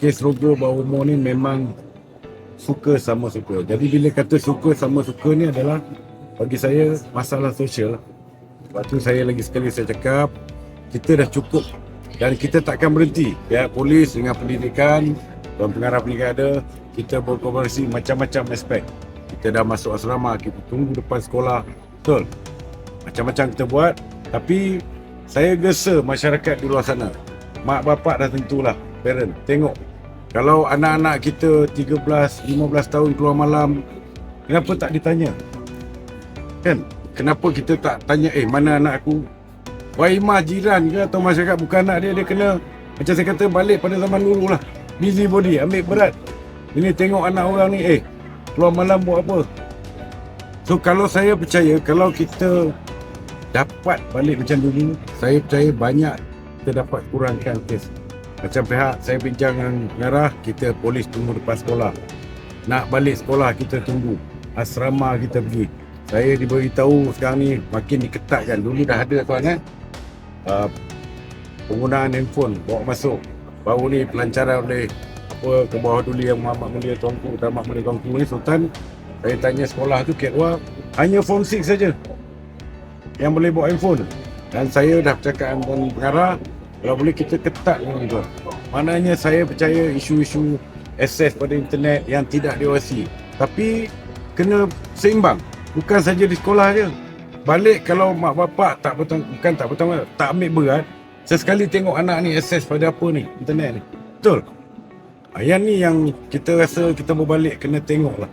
kes logo bawah umur ni memang suka sama suka. Jadi bila kata suka sama suka ni adalah bagi saya masalah sosial. Sebab tu saya lagi sekali saya cakap kita dah cukup dan kita takkan berhenti. Pihak polis dengan pendidikan dan pengarah pendidikan ada kita berkooperasi macam-macam aspek. Kita dah masuk asrama, kita tunggu depan sekolah. Betul. Macam-macam kita buat tapi saya gesa masyarakat di luar sana. Mak bapak dah tentulah parent tengok kalau anak-anak kita 13 15 tahun keluar malam kenapa tak ditanya? Kan? Kenapa kita tak tanya eh mana anak aku? Waimah jiran ke atau masyarakat bukan anak dia dia kena macam saya kata balik pada zaman dulu lah. Busy body ambil berat. Ini tengok anak orang ni eh keluar malam buat apa? So kalau saya percaya kalau kita dapat balik macam dulu saya percaya banyak kita dapat kurangkan kes macam pihak saya bincang dengan pengarah kita polis tunggu depan sekolah. Nak balik sekolah kita tunggu. Asrama kita pergi. Saya diberitahu sekarang ni makin diketatkan. Dulu dah ada tuan eh? Uh, penggunaan handphone bawa masuk. Baru ni pelancaran oleh apa ke bawah dulu yang Muhammad Mulia Tuanku Tamak Mulia Tuanku ni Sultan. Saya tanya sekolah tu Wah hanya form 6 saja yang boleh bawa handphone. Dan saya dah bercakap dengan pengarah kalau boleh kita ketat dengan itu maknanya saya percaya isu-isu akses pada internet yang tidak diawasi. Tapi kena seimbang. Bukan saja di sekolah je. Balik kalau mak bapak tak bertang bukan tak bertanggung tak ambil berat sesekali tengok anak ni akses pada apa ni internet ni. Betul. Yang ni yang kita rasa kita berbalik kena tengok lah